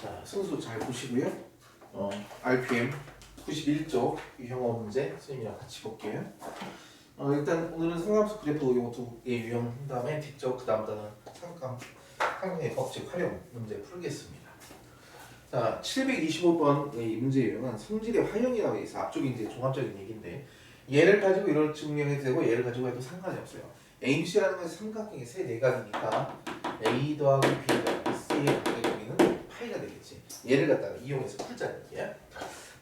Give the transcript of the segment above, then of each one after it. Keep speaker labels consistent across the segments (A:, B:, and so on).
A: 자, 승수 잘 보시고요. 어, RPM 91쪽 유형어 문제 선생님이랑 같이 볼게요. 어, 일단 오늘은 상함수 그래프 요거 두개 유형한 다음에 뒷쪽 그 다음부터는 상감 상의 법칙 활용 문제 풀겠습니다. 자, 725번의 이 문제 유형은 성질의 활용이라고 해서 앞쪽이 이제 종합적인 얘기인데 얘를 가지고 이런 증명해도 되고 얘를 가지고 해도 상관이 없어요. ABC라는 것이 삼각형의 세 내각이니까 A 더하기 B 더하기 각의 되겠지. 얘를 갖다가 이용해서 풀자는 얘기야.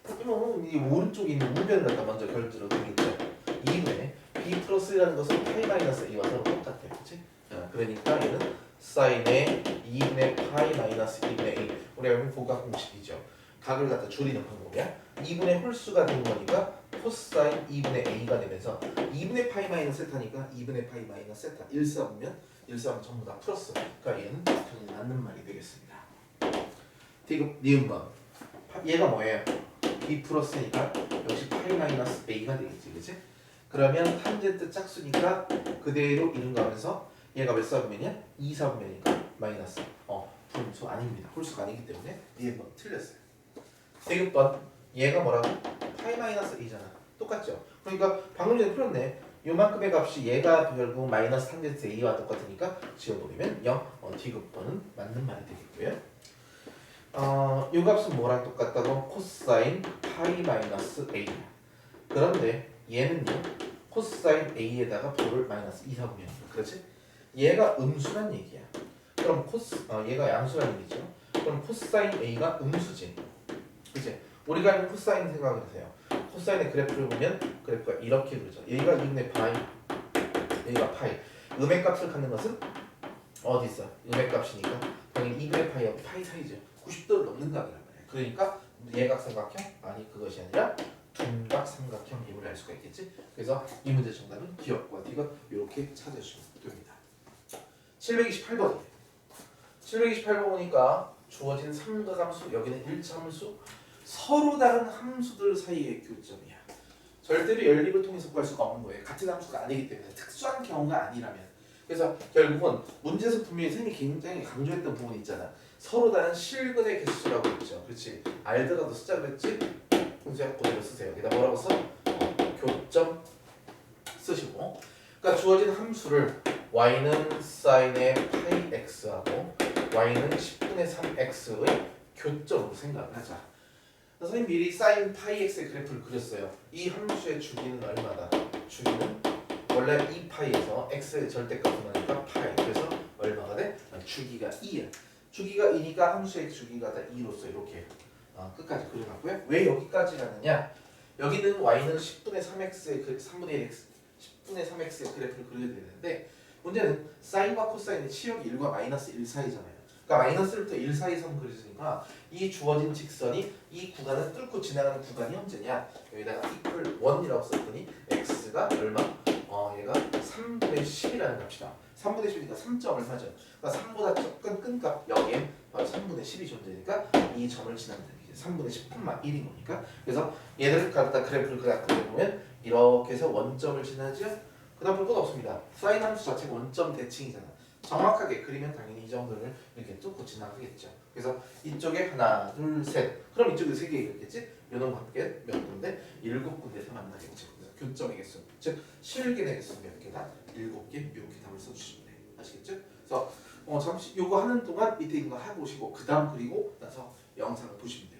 A: 그러면 이 오른쪽에 있는 우변을 갖다 먼저 결제로 되겠죠. 2분의 B 플러스라는 것은 파이 마이너스 A와 서로 똑같아. 그치? 자, 그러니까 얘는 사인의 2분의 파이 마이너스 2분의 A. 우리 알고 고각 공식이죠. 각을 갖다 줄이는 방법이야. 2분의 홀수가 된 거니까 코사인 2분의 A가 되면서 2분의 파이 마이너스 세타니까 2분의 파이 마이너스 세타 1 4보면 1 4은 전부 다 플러스 그러니까 얘는 당연히 맞는 말이 되겠습니다 디귿 니은번 얘가 뭐예요? B 플러스니까 역시 파이 마이너스 A가 되겠지 그치? 그러면 탄젠트 짝수니까 그대로 이름 가면서 얘가 몇 사분면이야? 2 사분면이니까 마이너스 어 분수 아닙니다 홀수가 아니기 때문에 니은번 틀렸어요 디귿번 얘가 뭐라고? 파이 마이너스 A잖아 똑같죠? 그러니까 방금 전에 풀었네 요만큼의 값이 얘가 결국 마이너스 탄젠트 A와 똑같으니까 지워버리면 0 어, 디귿번은 맞는 말이 되겠고요 어, 요 값은 뭐랑 똑같다고? 코사인 파이 마이너스 A 그런데 얘는요 코사인 A에다가 도를 마이너스 2 사분면 그렇지? 얘가 음수란 얘기야 그럼 코스 어, 얘가 양수란 얘기죠 그럼 코사인 A가 음수지 그치? 우리가 알는 코사인 생각을 하세요 코사인의 그래프를 보면 그래프가 이렇게 그러죠 얘가 2분의 파이 얘가 파이 음의 값을 갖는 것은 어디 있어? 음의 값이니까 당연히 2분의 파이하고 파이 사이죠 90도를 넘는 각이란 말이야 그러니까 예각 삼각형? 아니 그것이 아니라 둔각 삼각형 임을 알 수가 있겠지? 그래서 이 문제 정답은 기억과 디귿 이렇게 찾아주시면 됩니다. 728번. 728번 보니까 주어진 삼각함수 여기는 일차함수 서로 다른 함수들 사이의 교점이야. 절대로 연립을 통해서 구할 수가 없는 거예요. 같은 함수가 아니기 때문에 특수한 경우가 아니라면 그래서 결국은 문제에서 분명히 선생님이 굉장히 강조했던 부분이 있잖아. 서로 다른 실근의 개수라고 했죠. 그렇지. 알더라도 숫자를 했지? 문제 그대로 쓰세요. 여기다 뭐라고 써? 어, 교점 쓰시고. 그러니까 주어진 함수를 y는 사인의 파이 x하고 y는 10분의 3x의 교점으로 생각을 하자. 선생님 미리 사인 파이 x의 그래프를 그렸어요. 이 함수의 주기는 얼마다? 주기는 원래 2파이에서 x의 절대값은 하니까 파이. 그래서 얼마가 돼? 아, 주기가 2야. 주기가 2니까 함수의 주기가 다 2로서 이렇게 어, 끝까지 그려놨고요. 왜 여기까지 가느냐? 여기는 y는 10분의 3x의 그 3분의 1 x 10분의 3x의 그래프를 그려야 되는데 문제는 사인과 코사인의 치역이 1과 마이너스 1 사이잖아요. 그러니까 마이너스 1부터 1 사이에서 그려지니까 이 주어진 직선이 이 구간을 뚫고 지나가는 구간이 언제냐? 여기다가 equal 1이라고 썼더니 x가 얼마? 어 얘가 3분의 10이라는 값이다. 3분의 10이니까 3점을 하죠. 그러니까 3보다 조금 큰값 여기에 바로 3분의 10이 존재니까 이 점을 지나면 게 3분의 10분만 1인 거니까. 그래서 얘를 갖다 그래프를 그냥 그려보면 이렇게 해서 원점을 지나죠. 그 다음 볼것 없습니다. 사인 함수 자체가 원점 대칭이잖아. 정확하게 그리면 당연히 이 정도를 이렇게 뚫고 지나가겠죠. 그래서 이쪽에 하나 둘 셋. 그럼 이쪽에 세 개겠지? 요놈 함께 몇 군데? 일곱 군데서 만나겠죠 교점의 개수 즉 실근의 개수 몇 개다 일곱 개 이렇게 답을 써주시면 돼요. 아시겠죠? 그래서 어, 잠시 요거 하는 동안 밑에 있는 거 해보시고 그 다음 그리고 나서 영상을 보시면 돼요